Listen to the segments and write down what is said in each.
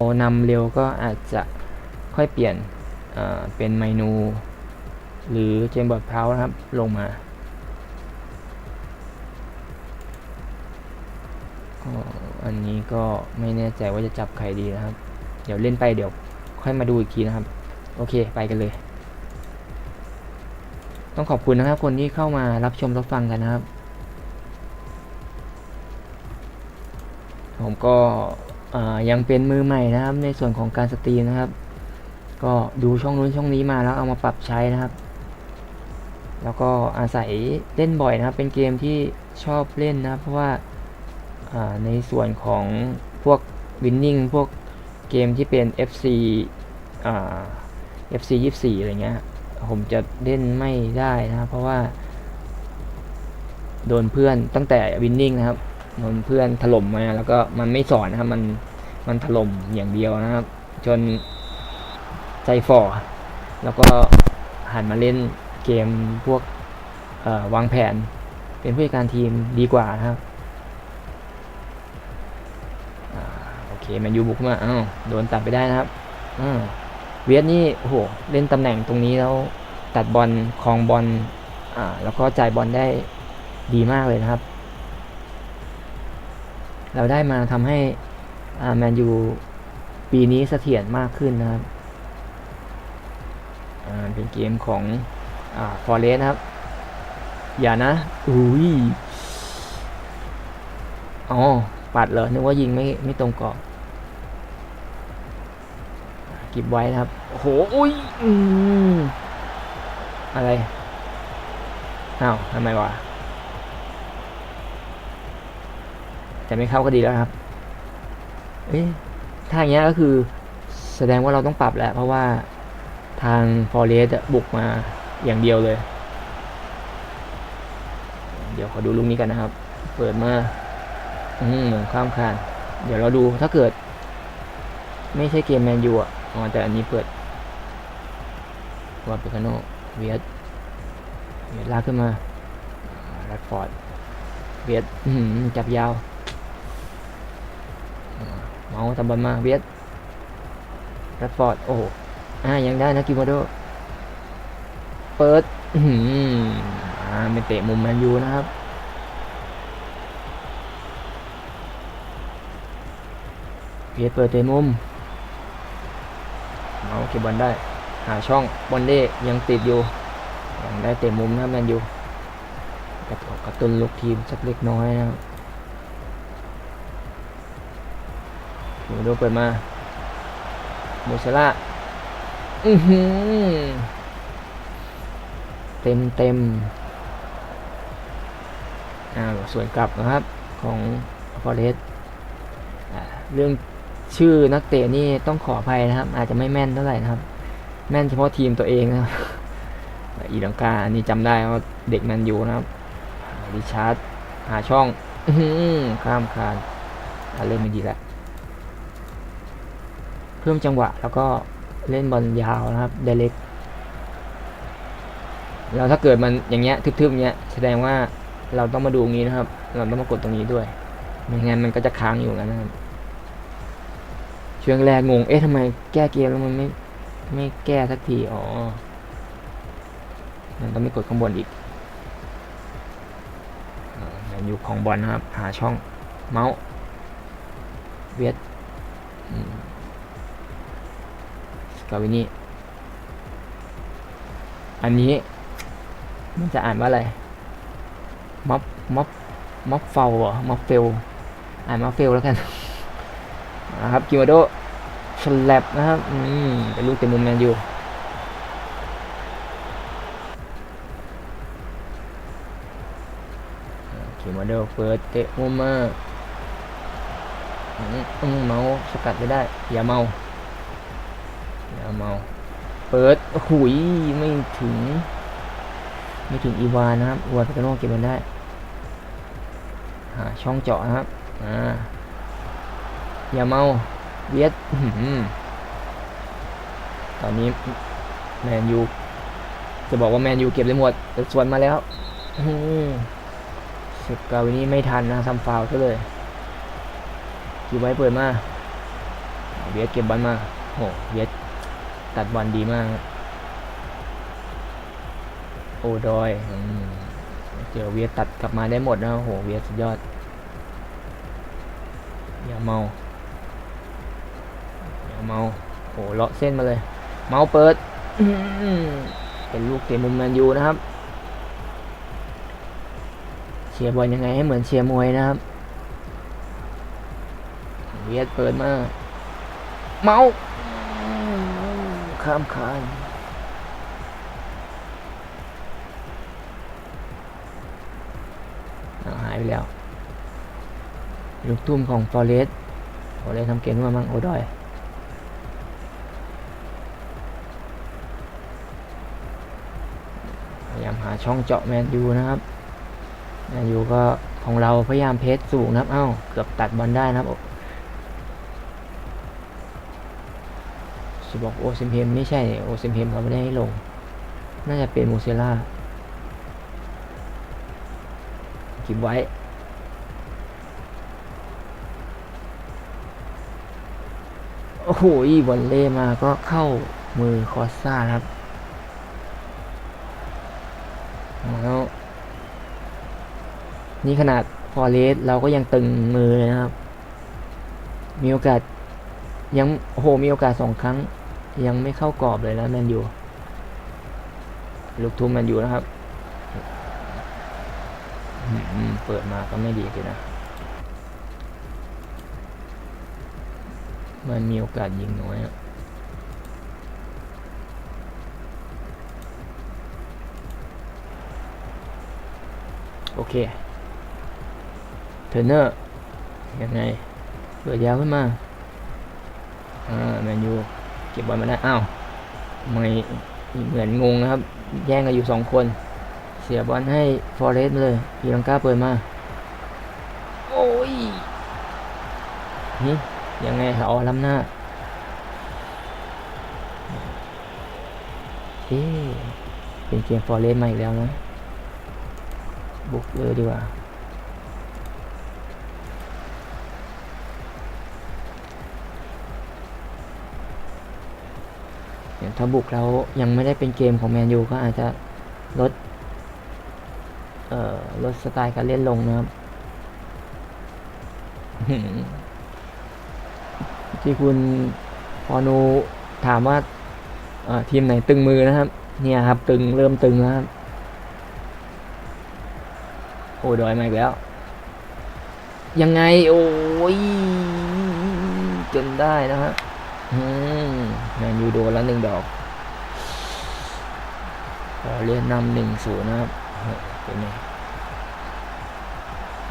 พอนำเร็วก็อาจจะค่อยเปลี่ยนเป็นเมนู หรือเจมบอร์ดเพานะครับ ลงมาก็อันนี้ก็ไม่แน่ใจว่าจะจับใครดีนะครับ เดี๋ยวเล่นไปเดี๋ยวค่อยมาดูอีกทีนะครับ โอเคไปกันเลย ต้องขอบคุณนะครับ คนที่เข้ามารับชมรับฟังกันนะครับ ผมก็ ยังเป็นมือใหม่นะครับ ในส่วนของการสตรีมนะครับ ก็ดูช่องนู้นช่องนี้มาแล้วเอามาปรับใช้นะครับ แล้วก็อาศัยเล่นบ่อยนะครับ เป็นเกมที่ชอบเล่นนะเพราะว่าอ่าในส่วนของพวกวินนิ่งพวกเกมที่เป็น FC อ่า FC 24อะไรเงี้ยผมจะเล่นไม่ได้นะครับ เพราะว่า โดนเพื่อนตั้งแต่วินนิ่งนะครับ โดนเพื่อนถล่มมาแล้วก็มันไม่สอนนะครับ มันมันถล่มอย่างเดียวนะครับ จนใจฝ่อแล้วก็หันมาเล่นเกมพวกวางแผน เป็นผู้จัดการทีมดีกว่านะครับอโอเคแมนยูบุกมาอ้าวโดนตัดไปได้นะครับเวียดนี่โอ้โหเล่นตำแหน่งตรงนี้แล้วตัดบอลคลองบอลอแล้วก็จ่ายบอลได้ดีมากเลยนะครับ เราได้มาทำให้แมนยูปีนี้เสถียรมากขึ้นนะครับเป็นเกมของฟอร์เรสนะครับ อย่านะ อุ้ยอ๋อ ปัดเหรอ นึกว่ายิงไม่ไม่ตรงกรอบก็บไว้นะครับโอ้โห อุ้ย อืม อะไร อ้าวทำไมวะ แต่ไม่เข้าก็ดีแล้วครับ เอ๊ะถ้าอย่างเงี้ยก็คือแสดงว่าเราต้องปรับแล้ว เพราะว่าทางฟอร์เรสบุกมาอย่างเดียวเลย เดี๋ยวขอดูลูกนี้กันนะครับ เปิดมาอืมเหมือนข้ามคานเดี๋ยวเราดูถ้าเกิด ไม่ใช่เกมแมนยูอะอ๋อแต่อันนี้เปิดวาเปคาโนเวียดเวียดลากขึ้นมาแรดฟอร์ดเวียดอื้อหือจับยาว เมาทำบอลมาเวียดรดฟอร์ด โอ้อ่ายังได้นะกิโมโด เปิด อื้อหืออ่าไม่เตะมุมแมนยูนะครับเพียรเปิดเตะมุมเมาเก็บบอลได้ หาช่องบอลเด้ยังติดอยู่ยังได้เตะมุมนะแมนยูกระตุกกระตุ้นลูกทีมสักเล็กน้อยนะครับ ดูดูเปิดมาโมเซล่าอือหือเต็มเต็มอ้าวส่วนกลับนะครับของฟอเรสเรื่องชื่อนักเตะนี่ต้องขออภัยนะครับ อาจจะไม่แม่นเท่าไหร่นะครับ แม่นเฉพาะทีมตัวเองนะครับอีลังกาอันนี้จำได้ว่าเด็กแมนอยู่นะครับริชาร์ดหาช่องอข้ามคานอะเล่นไม่ดีแล้ว เพิ่มจังหวะ แล้วก็เล่นบอลยาวนะครับเดเล็กแล้วถ้าเกิดมันอย่างเงี้ยทึบๆเงี้ยแสดงว่าเราต้องมาดูตรงนี้นะครับ เราต้องมากดตรงนี้ด้วยไม่งั้นมันก็จะค้างอยู่งั้นนะครับช่วงแรกงงเอ๊ะทำไมแก้เกมแล้วมันไม่ไม่แก้สักทีอ๋อมันต้องไม่กดข้างบนอีกอยู่ของบอลนะครับ หาช่องเมาส์เวียด กาวินี่อันนี้ มันจะอ่านว่าอะไรม็อบม็อบม็อบเฟลเหรอม็อบเฟลอ่านม็อบเฟลแล้วกันนะครับกิโมโดฉลับนะครับอืมเป็นลูกเต็มมุมแมนยูกิโมโดเปิดเตะมุมมาอืมอืมเมาสกัดไม่ได้ อย่าเมา อาเมา เปิดหุยไม่ถึง ไม่ถึงอีวานนะครับอีวานพัตโนเก็บมันได้ หาช่องเจาะนะครับ อ่า อย่าเมา เวียดตอนนี้แมนยูจะบอกว่าแมนยูเก็บได้หมดแต่สวนมาแล้วอื้อหือเกาวินี่ไม่ทันนะทำฟาวซะเลยกีไว้เปิดมาเวียดเก็บบอลมาโหเวียด ตัดบอลดีมาก โอดอยเจอเวียตัดกลับมาได้หมดนะโหเวียสุดยอด อย่าเมา อย่าเมาโหเลาะเส้นมาเลย เมาเปิดเป็นลูกเตะมุมแมนยูนะครับ เชียร์บอลยังไงให้เหมือนเชียร์มวยนะครับ เวียดเปิดมา เมา ข้ามคานหายไปแล้ว ลูกทุ่มของฟอเรสฟอเรสทำเกมมามั่งโอดอยพยายามหาช่องเจาะแมนยูนะครับแมนยูก็ของเราพยายามเพสสูงนะครับ เอ้า เกือบตัดบอลได้นะครับจะ บอกโอซิมเพมไม่ใช่โอซิมเพมเขาไม่ได้ให้ลง น่าจะเป็นมูเซล่ากิบไว้ โอ้โหบอลเล่มาก็เข้ามือคอสซ่าครับ แล้ว นี่ขนาดฟอเรสเราก็ยังตึงมือเลยนะครับ มีโอกาสยังโอ้โหมีโอกาสสองครั้ง ยังไม่เข้ากรอบเลยนะแมนยูลูกทุ่มแมนยูนะครับเปิดมาก็ไม่ดีเลยนะ มันมีโอกาสยิงน้อยอะโอเค เทรนเนอร์ยังไง เปิดยาวขึ้นมา อ่า แมนยู ก็บบอลมาได้อ้าวไม่เหมือนงงนะครับ แย่งกันอยู่สองคน เสียบอลให้ฟอเรสต์เลยพีลังกาเปิดมาโอ้ยนี่ยังไงเอาล้ำหน้าเอ๊ะเป็นเกมฟอร์เรสต์มาอีกแล้วนะบุกเลยดีกว่า อย่าง ถ้าบุกเรายังไม่ได้เป็นเกมของแมนยูก็อาจจะลดเอ่อลดสไตล์การเล่นลงนะครับที่คุณพอนูถามว่าทีมไหนตึงมือนะครับ เนี่ยครับ ตึงเริ่มตึงแล้วครับโอ้ดอยมาอีกแล้ว ยังไง โอ้ยจนได้นะฮะ แมนยูโดนแล้วหนึ่งดอกพอเรียนนำหนึ่งศูนย์นะครับเป็นไง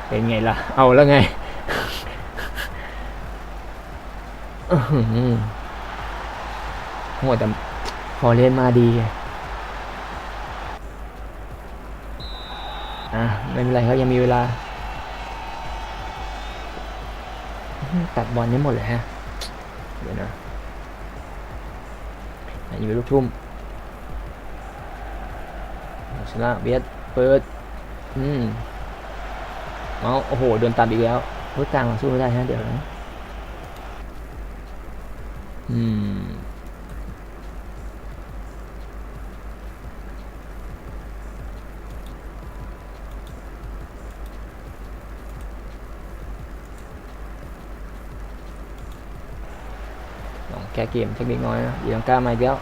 เป็นไงล่ะ เอาแล้วไงหือโหแต่พอเล่นมาดีไงอะไม่เป็นไรครับยังมีเวลา ตัดบอลได้หมดเลยฮะ เดี๋ยวนะ อยู่ลูกทุ่มชนะเบียดเปิด อืมเอาโอ้โหเดินตามอีกแล้วรถกลางมาสู้ไม่ได้ฮะเดี๋ยวนะอืม ลองแก้เก มเทคนิคน้อยนะยีลังกามาอีกแล้ว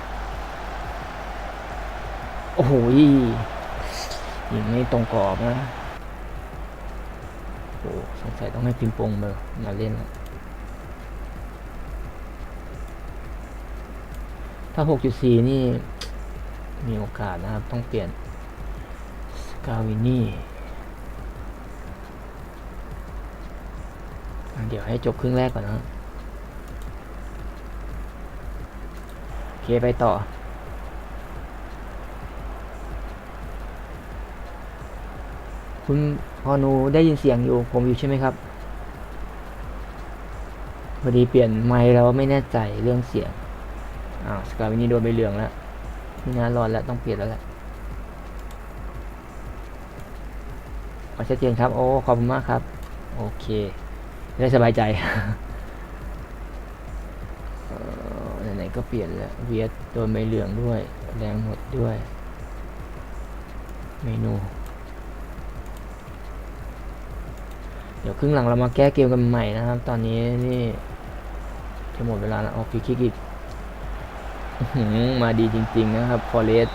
โอ้โหยิงไม่ตรงกรอบนะโอ้สงสัยต้องให้พิมพ์ปงมามาเล่นแล้วถ้า 6.4 นี่ มีโอกาสนะครับ ต้องเปลี่ยนสกาวินี่เดี๋ยวให้จบครึ่งแรกก่อนนะ โอ เคไปต่อ คุณพอนูได้ยินเสียงอยู่ผมอยู่ใช่ไหมครับพอดีเปลี่ยนไมค์แล้วไม่แน่ใจเรื่องเสียงอ้าวสกาวินี่โดนใบเหลืองแล้วนี่นะรอนแล้วต้องเปลี่ยนแล้วแหละเอชัดเจนครับ โอ้ ขอบคุณมากครับ โอเคได้สบายใจ ก็เปลี่ยนแล้วเวียดโดนใบเหลืองด้วย แรงหมดด้วย เมนู เดี๋ยวครึ่งหลังเรามาแก้เกมกันใหม่นะครับ ตอนนี้นี่จะหมดเวลาแล้วออกฟรีคิกอีกอื้อหือมาดีจริง ๆ นะครับ ฟอเรส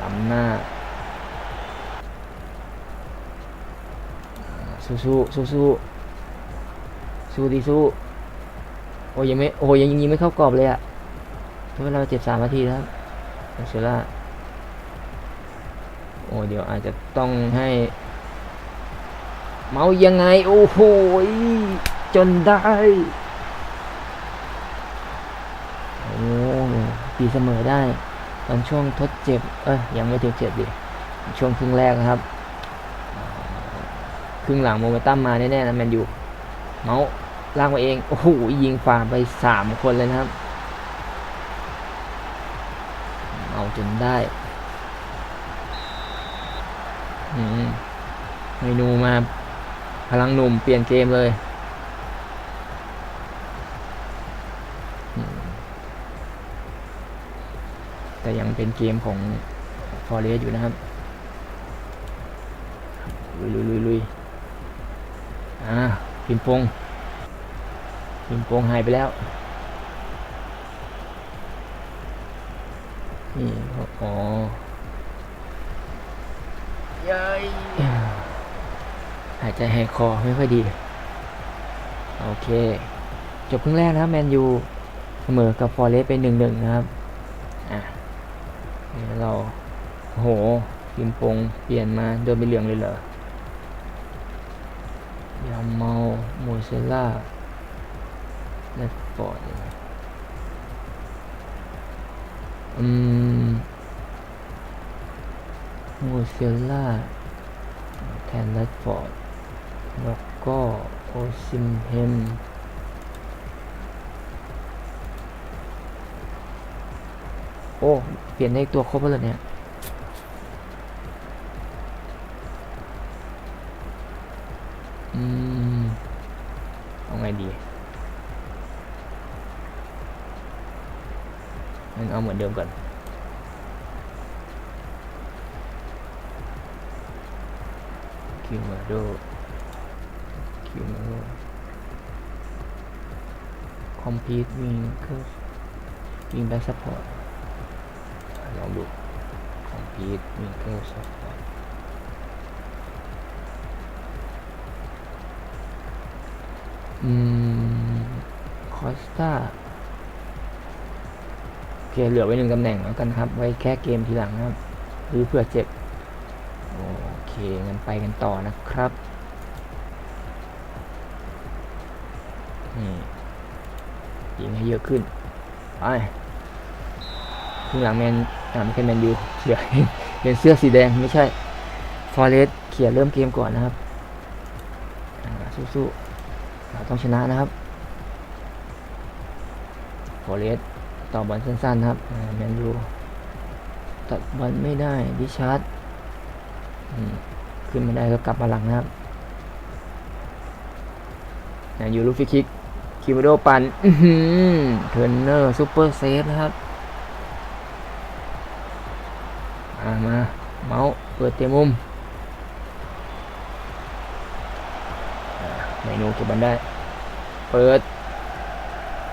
ล้ำหน้า สู้สู้สู้สู้สู้ดีสู้ โอ้ยยังไม่โอ้ยยังยิงไม่เข้ากรอบเลยอะเพราะเวลาเจ็บสามนาทีแล้วเซล่าโอ้เดี๋ยวอาจจะต้องให้ เมายังไง โอ้โหจนได้โอ้ตีเสมอได้ ตอนช่วงทดเจ็บ เอ้ยยังไม่ถึงเจ็บดิช่วงครึ่งแรกครับ ครึ่งหลังโมเมนตัมมาแน่ๆนะแมนยูเมา ล่ากมาเอง โอ้โห ยิงฝ่าไปสามคนเลยนะครับ เอาจนได้อืมเมนูมา พลังหนุ่มเปลี่ยนเกมเลยแต่ยังเป็นเกมของฟอร์เรสอยู่นะครับ ลุยลุยลุยลุยอ่าพิมพ์ปง พิมพ์ปงหายไปแล้วนี่อ๋อเย้ยหายใจหายคอไม่ค่อยดี โอเค จบครึ่งแรกนะครับแมนยูเสมอกับฟอร์เรสเป็นหนึ่งหนึ่งนะครับ อะเดี๋ยวเราโหพิมพ์ปงเปลี่ยนมาเดินไปเหลืองเลยเหรอยาเมาโมเซล่า เลดฟอร์ดอืมโมเซล่าแทนเลดฟอร์ดแล้วก็โอซิมเฮมโอ้ เปลี่ยนได้ตัวครบแล้วเนี่ย อืมเอาไงดีงั้น เอาเหมือนเดิมก่อนคิวมาโดคิวมาโดคอมพิวต์วิงก็วิงแบ็กซัพพอร์ตลองดูคอมพิวต์วิงเกอร์ซัพพอร์ตอืม คอสตาโอ เคเหลือไว้หนึ่งตำแหน่งแล้วกันครับ ไว้แค่เกมทีหลังนะครับ หรือเผื่อเจ็บ โอเคงั้นไปกันต่อนะครับ นี่ยิงให้เยอะขึ้น ไปข้างหลังแมนอ่าไม่ใช่แมนยูเขียเป็นเสื้อสีแดงไม่ใช่ฟอเรสเขียเริ่มเกมก่อนนะครับสู้ๆเราต้องชนะนะครับฟอเรส ต่อบอลสั้นๆนะครับแมนยูตัดบอลไม่ได้ดิชาร์ดขึ้นมาได้ก็กลับมาหลังนะครับแมนยูลูกฟรีคิกคิวโดปันอื้อหือเทรนเนอร์ซูเปอร์เซฟนะครับมามาเมาส์เปิดเตะมุมเมนูเก็บบอลได้ เปิด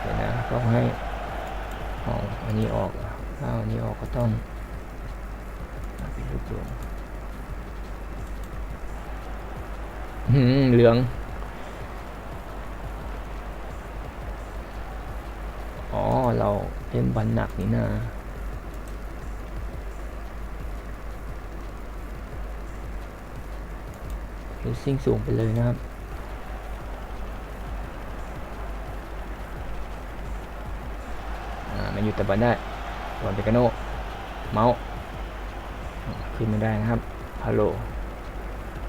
เดี๋ยวนะต้องให้ เอาอันนี้ออกถ้าเอาอันนี้ออกก็ต้องเปิดลูป่งหืมเหลือง อ๋อ เราเล่นบอลหนักนี่นะหรือซิ่งสูงไปเลยนะครับ แต่บอลได้บอลเปกาโนเมาส์ขึ้นไม่ได้นะครับฮัลโหล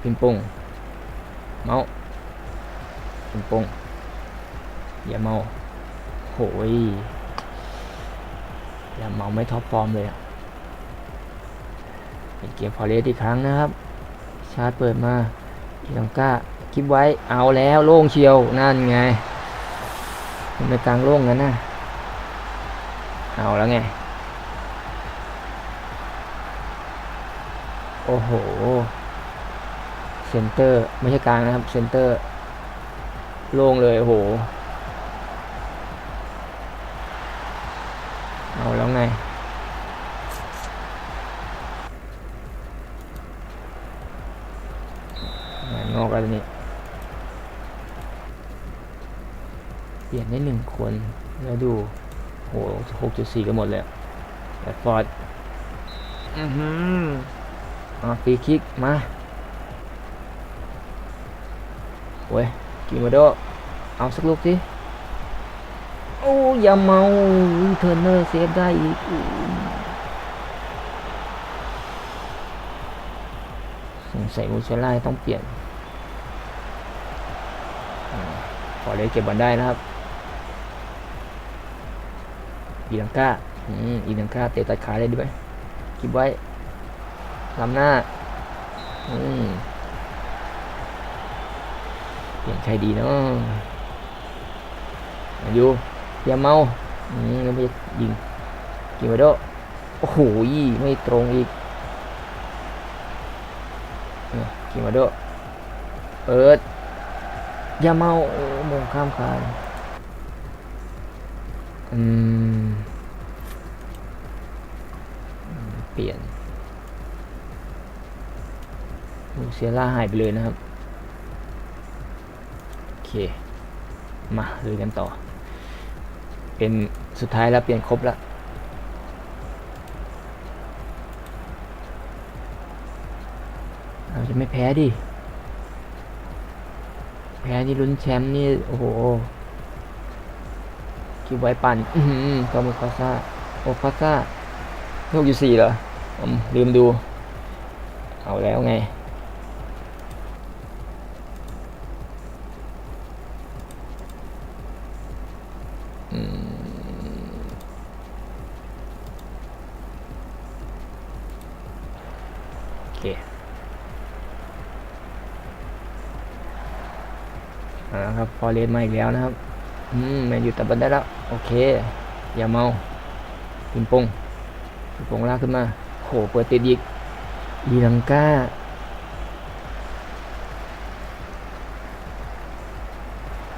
พิมพ์ปงเมาส์พิมพ์ปงอย่าเมาโหยอย่าเมาไม่ท็อปฟอร์มเลยอะเป็นเกมฟอร์เรสอีกครั้งนะครับ ชาร์จเปิดมาทีลังก้าคลิปไว้เอาแล้วโล่งเชียวนั่นไงทำไมกลางโล่งงั้นนะ เอาแล้วไง โอ้โห เซนเตอร์ ไม่ใช่กลางนะครับ เซนเตอร์ โล่งเลย โอ้โห เอาแล้วไงงานงอกแล้วนี่เปลี่ยนได้หนึ่งคน แล้วดู หหกจุดสี่กันหมดเลยแอดฟอร์ดอือหืออะฟรีคิก มาโอ้ยกิโมโดเอาสักลูกสิโอ้อย่าเมาเทอร์เนอร์เซฟได้อีกอู้สงสัยมูเชล่าต้องเปลี่ยนอ่าขอเลยเก็บบอลได้นะครับ อีลังกาอีลังกาเตะตัดขาได้ด้วยคิดไว้ลำหน้าเปลี่ยนใครดีเนาะมาอยู่อย่าเมาอืมแล้วไม่ยิงกิมาโดโอ้โหไม่ตรงอีกกิมาโดเปิร์ดอย่าเมาโอ้มงข้ามคาน อืม เปลี่ยนมูเซียล่าหายไปเลยนะครับ โอเค มาเลยกันต่อ เป็นสุดท้ายแล้วเปลี่ยนครบแล้วเราจะไม่แพ้ดิ แพ้นี่ลุ้นแชมป์นี่ โอ้โห คิดไว้ปั่นอือหือก็มือคาซ่าโอคาซ่าหกอยู่สี่เหรออืมลืมดู เอาแล้วไงอืมโอเคอ่าครับ พอเลนมาอีกแล้วนะครับ อืมแมนอยู่แต่บันได้แล้ว โอเค อย่าเมาปิงปงปิงปงลากขึ้นมาโหเปิดติดอีกอีลังกา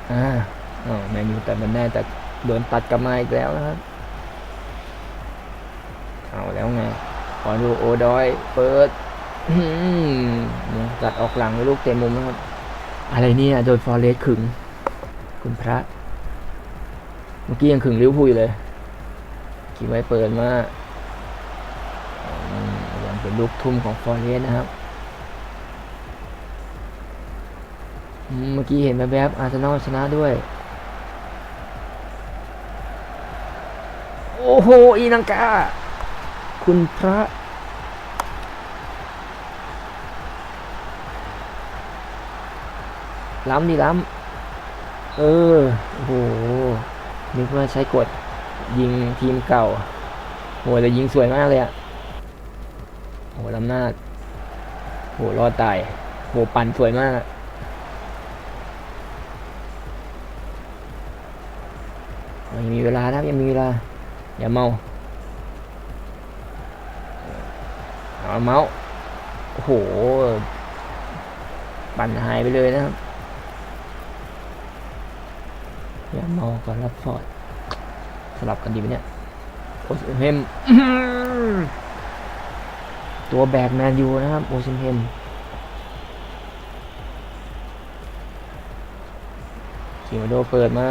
อ่าอ๋อแมนยูแต่มันได้แต่โดนตัดกลับมาอีกแล้วนะครับเอาแล้วไงขอดูโอดอยเปิดอื้อหือตัดออกหลังลูกเต็มมุมนะครับ อะไรเนี่ย โดนฟอร์เรสขึง คุณพระ เมื่อกี้ยังขึงริ้วพูอยู่เลยคิดไว้เปิดมาอืมยังเป็นลูกทุ่มของฟอร์เรสนะครับ เมื่อกี้เห็นแวบอาร์เซนอลชนะด้วย โอ้โห อีนังกา คุณพระล้ำดิล้ำ เออ โอ้โห นึกว่าใช้กดยิงทีมเก่าโหแต่ยิงสวยมากเลยอะโหลำหน้าจโหรอดตายโหปั่นสวยมากยังมีเวลานะครับยังมีเวลา อย่าเมาเอาเมาโอ้โห ปั่นหายไปเลยนะครับ อย่าเมาก่อนรับฟอร์ดสลับกันดีไหมเนี่ยโอซิมเฮมตัวแบกแมนยูนะครับโอซิมเฮมคิมาโดเปิดมา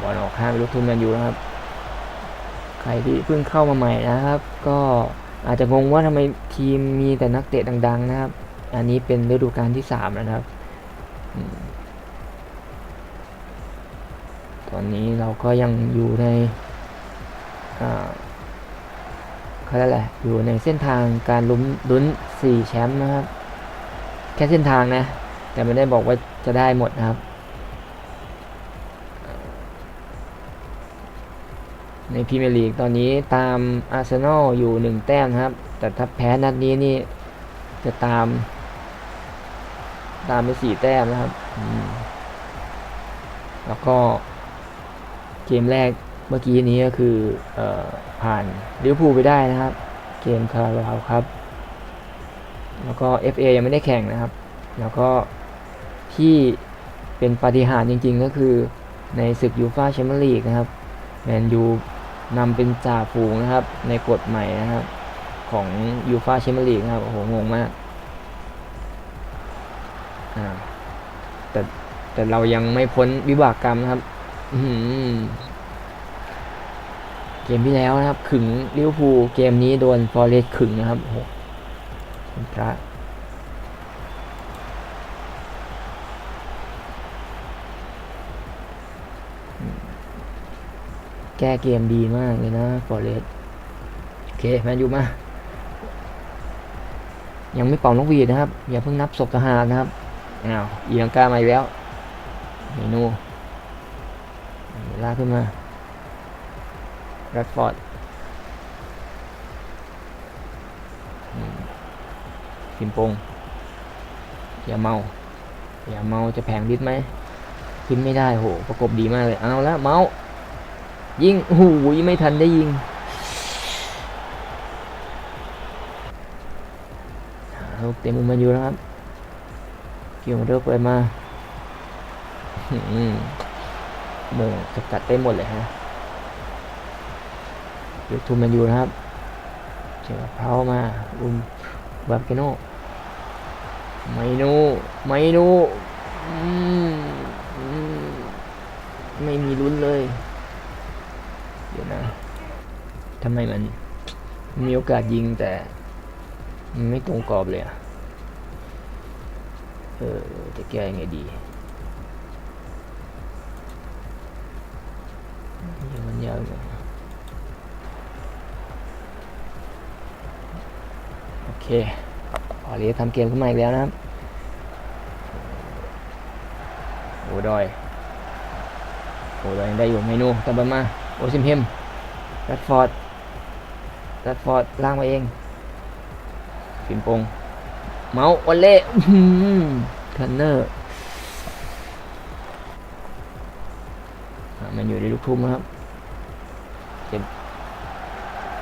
บอลออกข้างไปลูกทุนแมนยูนะครับ ใครที่เพิ่งเข้ามาใหม่นะครับ ก็อาจจะงงว่าทำไมทีมมีแต่นักเตะดัง ๆ นะครับ อันนี้เป็นฤดูกาลที่สามแล้วนะครับอืม ตอนนี้เราก็ยังอยู่ในอ่าเขาเรียกอะไรอยู่ในเส้นทางการลุ้นลุ้นสี่แชมป์นะครับ แค่เส้นทางนะ แต่ไม่ได้บอกว่าจะได้หมดนะครับ ในพรีเมียร์ลีกตอนนี้ตามอาร์เซนอลอยู่หนึ่งแต้มครับ แต่ถ้าแพ้นัดนี้นี่จะตาม ตามไปสี่แต้มนะครับ แล้วก็ เกมแรกเมื่อกี้นี้ก็คืออผ่านลิเวอร์พูลไปได้นะครับ เกมคาราบาวครับ แล้วก็ FA ยังไม่ได้แข่งนะครับ แล้วก็ที่เป็นปาฏิหาริย์จริงๆ ก็คือในศึกยูฟาแชมเปี้ยนลีกนะครับแมนยูนำเป็นจ่าฝูงนะครับ ในกฎใหม่นะครับ ของยูฟาแชมเปี้ยนลีกนะครับ โอ้โห งงมากแต่แต่เรายังไม่พ้นวิบากกรรมนะครับ เกมที่แล้วนะครับ ขึงลิวพูเกมนี้โดนฟอร์เรสขึงนะครับโอ้โหพระแก้เกมดีมากเลยนะฟอร์เรสโอเคแมนยูมา ยังไม่เป่านกหวีดนะครับ อย่าเพิ่งนับศพทหารนะครับอ้าวเอียงกามาอีกแล้วเมนู ลากขึ้นมาแรดฟอร์ดพิมปงอย่าเมา อย่าเมาจะแผงดิดไหมขึ้นไม่ได้โห ประกบดีมากเลย เอาแล้วเมา ยิงโอ้โหไม่ทันได้ยิงลูกเต็มมุมมันอยู่แล้วครับ เกี่ยวเดือเปิดมา โมงสกัดเต็มหมดเลยฮะเดี๋ยกทุมมันอยู่นะครับเจ้าเพามาอุ้มบาร์เกโนไม่นูไม่นูอืมอืมไม่มีลุ้นเลย เดี๋ยวนะทำไมมันมีโอกาสยิงแต่ไม่ตรงกรอบเลยอะเออจะแก้ยังไงดียังมันยาวอยู่ โอเคอเรียทำเกมขึ้นมาอีกแล้วนะครับโอ้ดอยโอ้ดอยยังได้อยู่เมนูตามมา โอซิมเฮมแรดฟอร์ดแรดฟอร์ดล่างมาเองฟินปง เมาส์วอลเล่ทันเนอร์มันอยู่ในลูกทุ่มนะครับ เจม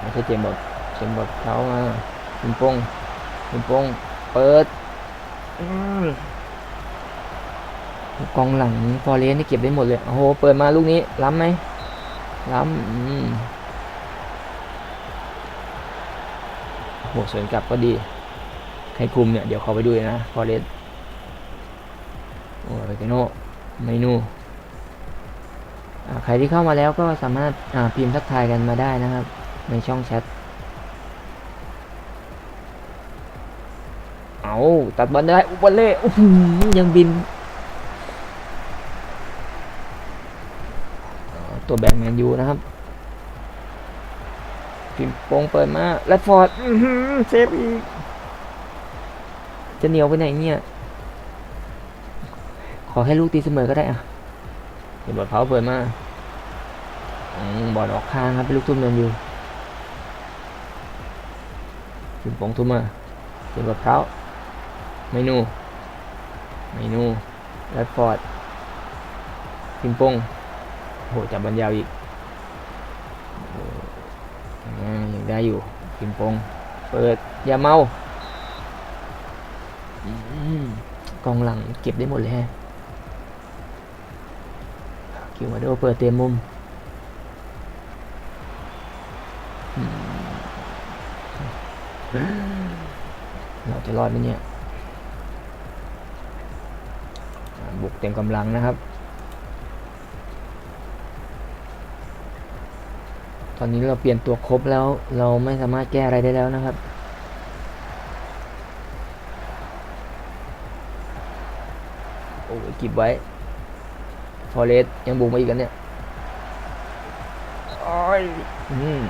ไม่ใช่เจมบอดเจมบอดเขามา ฟินปงฟินปงเปิดกองหลังฟอร์เรสนี่เก็บได้หมดเลยโอ้โหเปิดมาลูกนี้ล้ำไหมล้ำอืมโอ้โหสวนกลับก็ดี ใครคุมเนี่ย เดี๋ยวเขาไปดูเลยนะฟอเรสโอ้ยเกโนเมนูอ่าใครที่เข้ามาแล้วก็สามารถอ่าพิมพ์ทักทายกันมาได้นะครับ ในช่องแชท เอา ตัดบอลได้อุบลเล่อื้อหือยังบิน ตัวแบกแมนยูนะครับพิมพ์โปงเปิดมาแรดฟอร์ดเซฟอีก จะเหนียวไปไหนเนี่ย ขอให้ลูกตีเสมอก็ได้อะเดี๋ยวบอลเผาเปิดมาอบอลออกข้างครับเป็นลูกทุ่มเดินยู่ถึงปงทุ่มมาเดี๋ยวบอลเผา เมนูเมนูแรดฟอร์ดพิมปงโหจับบอลยาวอีกอยังได้อยู่พิมปงเปิดอย่าเมาอมกองหลังเก็บได้หมดเลยฮะคิวมาโดเปิดเต็มมุมอืมเราจะรอดไหมเนี่ยอ่า บุกเต็มกำลังนะครับ ตอนนี้เราเปลี่ยนตัวครบแล้ว เราไม่สามารถแก้อะไรได้แล้วนะครับ โอ้ยเกิบไว้ ฟอเรสยังบุกมาอีกกันเนี่ยโอ้ยอืม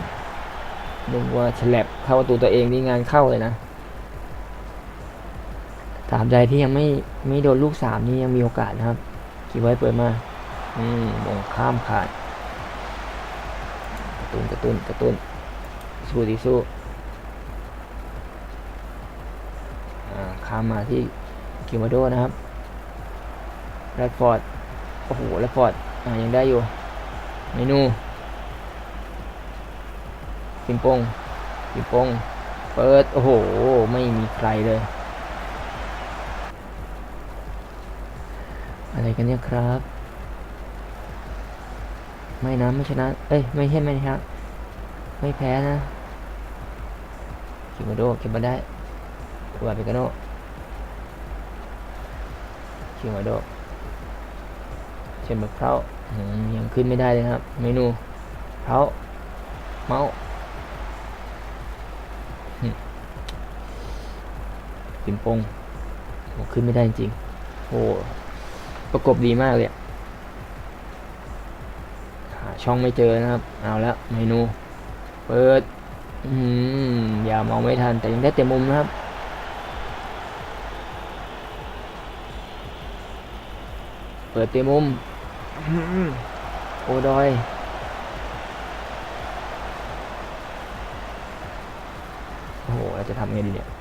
นึกว่าฉลับเข้าประตูตัวเองนี่งานเข้าเลยนะสามใจที่ยังไม่ไม่โดนลูกสามนี่ยังมีโอกาสนะครับเกิบไว้เปิดมาอืมมงข้ามขาดกระตุ้นกระตุ้นกระตุ้นสู้ดิสู้อ่าข้ามมาที่คิวมาโดนะครับแรดฟอร์ดโอ้โหแรดฟอร์ดอ่ายังได้อยู่เมนูปิมโปงปิมโปงเปิด โอ้โห ไม่มีใครเลย อะไรกันเนี่ยครับ ไม่นะไม่ชนะ เอ้ยไม่ใช่ไม่ชนะไม่แพ้นะคิมาโดเก็บมาได้วาเปกาโนคิมาโดเชมเบอร์เพราอยังขึ้นไม่ได้เลยครับ เมนูเพราเมาส์ปิมปงโอ้ขึ้นไม่ได้จริงโอ้ ประกบดีมากเลยหาช่องไม่เจอนะครับ เอาละเมนู เปิด อืมอย่ามองไม่ทัน แต่ยังได้เต็มมุมนะครับเปิดเต็มมุมอื้อหือโอดอย โอ้โหเราจะทำไงดีเนี่ยมา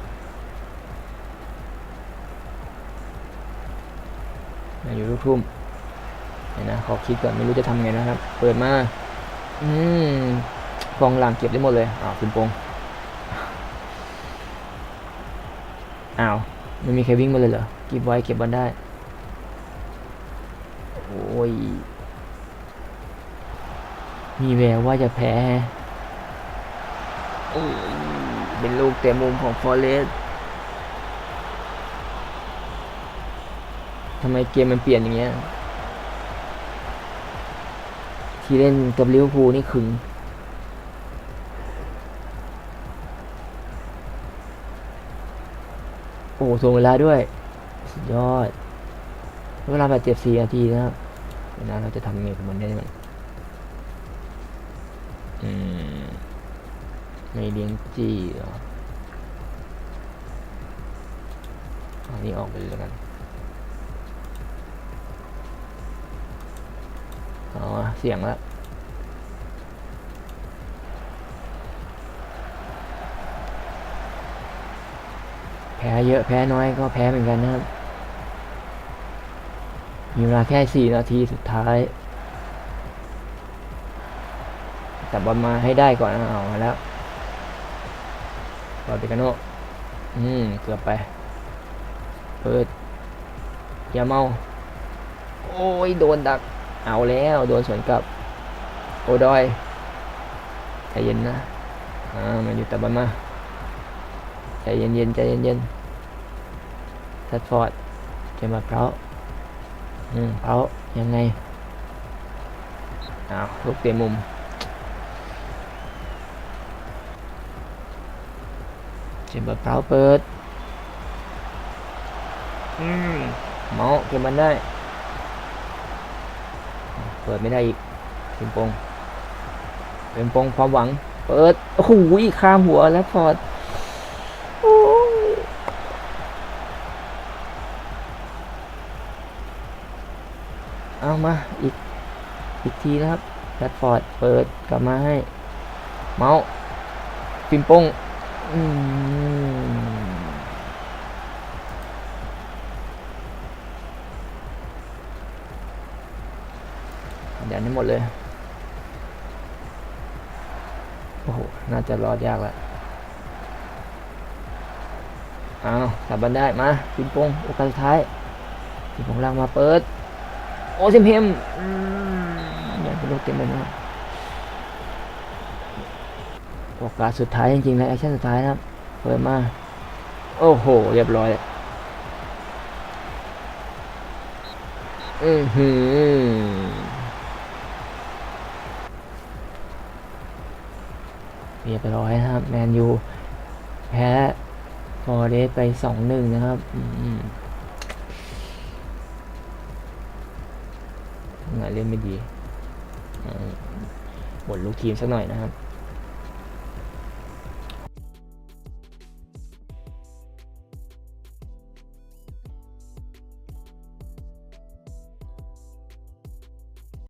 อยู่ลูกทุ่มเดี๋ยนะขอคิดก่อนไม่รู้จะทำไงนะครับ เปิดมา อืมกองหลังเก็บได้หมดเลยอ้าวคุณโปงอ้าวไม่มีใครวิ่งมาเลยเหรอเก็บไว้เก็บบอลได้โอ้ยมีแววว่าจะแพ้ เป็นลูกเต็มมุมของฟอเรส ทำไมเกมมันเปลี่ยนอย่างเงี้ย ที่เล่นกับลิเวอร์พูลนี่ขึงโอ้โหส่งเวลาด้วย สุดยอด เวลาบาดเจ็บสี่นาทีนะครับเวนะเราจะทำยังไงกับมันได้มันอืมไม่เลี้ยงจี้เหรอเอนี้ออกไปเลยแล้วกัน อ๋อ เสียงแล้วแพ้เยอะแพ้น้อยก็แพ้เหมือนกันนะครับ มีเวลาแค่สี่นาทีสุดท้าย แต่บอลมาให้ได้ก่อนเอามาแล้วบอลเปกาโนอืม เกือบไป เปิดอย่าเมา โอ้ย โดนดัก เอาแล้วโดนสวนกลับ โอดอยใจเย็นนะอ่ามาอยู่แต่บอลมาใจเย็นๆใจเย็นๆทัดฟอร์ดจะมาเพราอืมเพรายังไงอ้าวลูกเตะมุมเจมเบอร์เพราเปิด อืมเมาเก็บมันได้ เปิดไม่ได้อีกเป็นปงเป็นปงความหวัง เปิดโอ้โหข้ามหัวแล้วฟอร์ดเอามาอีกอีกทีนะครับแรดฟอร์ดเปิดกลับมาให้ เมาส์ปิมปงอืม เดี๋ยวนี้หมดเลย โอ้โห น่าจะรอดยากแล้วอ้าวสับบันได้มาปิงปงโอกาสสุดท้ายปิงปงล่างมาเปิด โอ้ซิมเพมอืมยังเป็นลูกเต็มเลยนะโอกาสสุดท้ายจริงๆเลยแอคชั่นสุดท้ายนะครับเปิดมา โอ้โห เรียบร้อยเลยอือหือ เรียบร้อยนะครับ แมนยูแพ้ฟอร์เรสไปสองหนึ่งนะครับงานเล่นไม่ดีหมบทลูกทีมสักหน่อยนะครับ